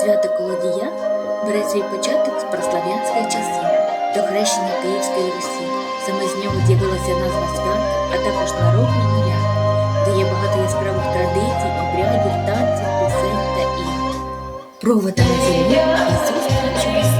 Свято Колодія бере свій початок з прослав'янських часів до хрещення Київської Русі. Саме з нього з'явилася назва свята, а також народна муля, де є багато яскравих традицій, обрядів, танців, пісень та ігор. Провода цілі Ісус Христос.